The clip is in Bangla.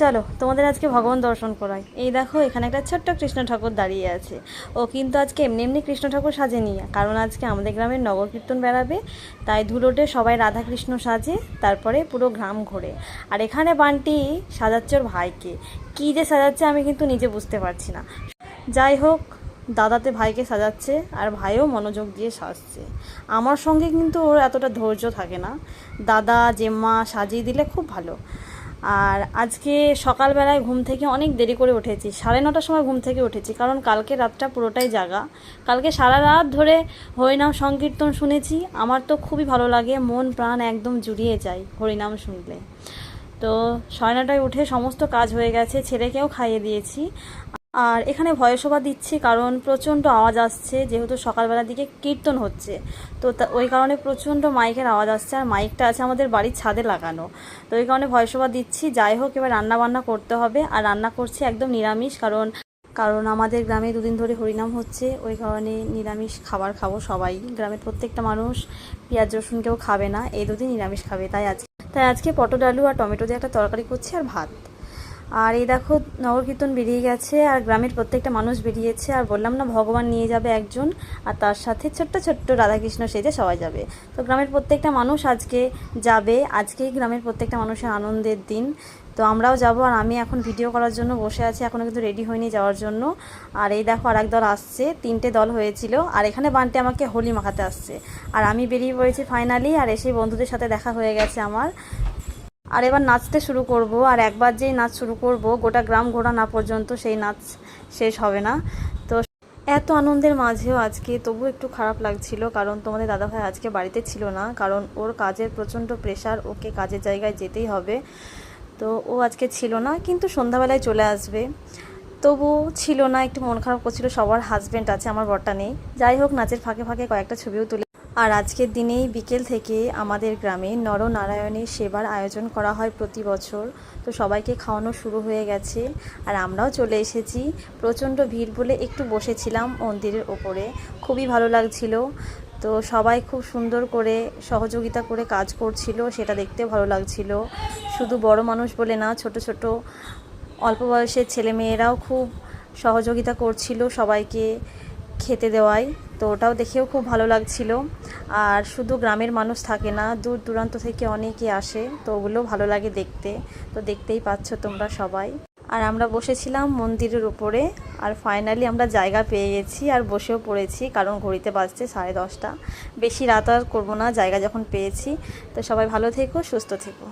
চলো, তোমাদের আজকে ভগবান দর্শন করাই। এই দেখো, এখানে একটা ছোট্ট কৃষ্ণ ঠাকুর দাঁড়িয়ে আছে। ও কিন্তু আজকে এমনি এমনি কৃষ্ণ ঠাকুর সাজেনি, কারণ আজকে আমাদের গ্রামের নগর কীর্তন বেড়াবে। তাই ধুলোটে সবাই রাধা কৃষ্ণ সাজে, তারপরে পুরো গ্রাম ঘোরে। আর এখানে বান্টি সাজাচ্ছে ওর ভাইকে। কী যে সাজাচ্ছে আমি কিন্তু নিজে বুঝতে পারছি না। যাই হোক, দাদাতে ভাইকে সাজাচ্ছে, আর ভাইও মনোযোগ দিয়ে সাজছে। আমার সঙ্গে কিন্তু ওর এতটা ধৈর্য থাকে না। দাদা, জেম্মা সাজিয়ে দিলে খুব ভালো। আর আজকে সকালবেলায় ঘুম থেকে অনেক দেরি করে উঠেছি। সাড়ে নটার সময় ঘুম থেকে উঠেছি, কারণ কালকে রাতটা পুরোটাই জাগা। কালকে সারা রাত ধরে হরিনাম সংকীর্তন শুনেছি। আমার তো খুবই ভালো লাগে, মন প্রাণ একদম জুড়িয়ে যায় হরিনাম শুনলে। তো সাড়ে নটায় উঠে সমস্ত কাজ হয়ে গেছে, ছেলেকেও খাইয়ে দিয়েছি। আর এখানে ভয়সভা দিচ্ছি কারণ প্রচণ্ড আওয়াজ আসছে, যেহেতু সকালবেলার দিকে কীর্তন হচ্ছে। তো ওই কারণে প্রচণ্ড মাইকের আওয়াজ আসছে আর মাইকটা আছে আমাদের বাড়ির ছাদে লাগানো। তো ওই কারণে ভয়সভা দিচ্ছি। যাই হোক, এবার রান্না বান্না করতে হবে আর রান্না করছি একদম নিরামিষ কারণ কারণ আমাদের গ্রামে দুদিন ধরে হরিনাম হচ্ছে। ওই কারণে নিরামিষ খাবার খাব সবাই। গ্রামের প্রত্যেকটা মানুষ পেঁয়াজ, রসুন কেউ খাবে না, এই দুদিন নিরামিষ খাবে। তাই আজকে তাই আজকে পটল, আলু আর টমেটো দিয়ে একটা তরকারি করছি আর ভাত। আর এই দেখো নগর কীর্তন বেরিয়ে গেছে, আর গ্রামের প্রত্যেকটা মানুষ বেরিয়েছে, আর বললাম না ভগবান নিয়ে যাবে একজন, আর তার সাথে ছোট্ট ছোট্ট রাধাকৃষ্ণ সেজে সবাই যাবে। তো গ্রামের প্রত্যেকটা মানুষ আজকে যাবে, আজকেই গ্রামের প্রত্যেকটা মানুষের আনন্দের দিন। তো আমরাও যাব, আর আমি এখন ভিডিও করার জন্য বসে আছি এখনও কিন্তু রেডি হয়নি যাওয়ার জন্য। আর এই দেখো আর দল আসছে, তিনটে দল হয়েছিল, আর এখানে বানতে আমাকে হোলি মাখাতে আসছে। আর আমি বেরিয়ে পড়েছি ফাইনালি আর এসে বন্ধুদের সাথে দেখা হয়ে গেছে আমার। আর এবার নাচতে শুরু করব, আর একবার যেই নাচ শুরু করব, গোটা গ্রাম ঘোরা না পর্যন্ত সেই নাচ শেষ হবে না। তো এত আনন্দের মাঝেও আজকে তবু একটু খারাপ লাগছিল, কারণ তোমাদের দাদাভাই আজকে বাড়িতে ছিল না, কারণ ওর কাজের প্রচণ্ড প্রেশার ওকে কাজের জায়গায় যেতেই হবে। তো ও আজকে ছিল না, কিন্তু সন্ধ্যাবেলায় চলে আসবে। তবু ছিল না, একটু মন খারাপ করছিল, সবার হাজব্যান্ড আছে, আমার বরটা নেই। যাই হোক, নাচের ফাঁকে ফাঁকে কয়েকটা ছবিও তুলে আর আজকের দিনেই বিকেল থেকে আমাদের গ্রামে নরনারায়ণের সেবার আয়োজন করা হয় প্রতি বছর। তো সবাইকে খাওয়ানো শুরু হয়ে গেছে আর আমরাও চলে এসেছি। প্রচণ্ড ভিড় বলে একটু বসেছিলাম মন্দিরের ওপরে। খুবই ভালো লাগছিল। তো সবাই খুব সুন্দর করে সহযোগিতা করে কাজ করছিল, সেটা দেখতে ভালো লাগছিল। শুধু বড় মানুষ বলে না, ছোট ছোট অল্প বয়সের ছেলেমেয়েরাও খুব সহযোগিতা করছিল সবাইকে খেতে দেওয়ায়। তো ওটাও দেখেও খুব ভালো লাগছিল। আর শুধু গ্রামের মানুষ থাকে না, দূর দূরান্ত থেকে অনেকে আসে, তো ওগুলো ভালো লাগে দেখতে। তো দেখতেই পাচ্ছ তোমরা সবাই। আর আমরা বসেছিলাম মন্দিরের উপরে, আর ফাইনালি আমরা জায়গা পেয়ে গেছি আর বসেও পড়েছি, কারণ ঘড়িতে বাজছে সাড়ে দশটা। বেশি রাত আর করব না, জায়গা যখন পেয়েছি। তো সবাই ভালো থেকো, সুস্থ থেকো।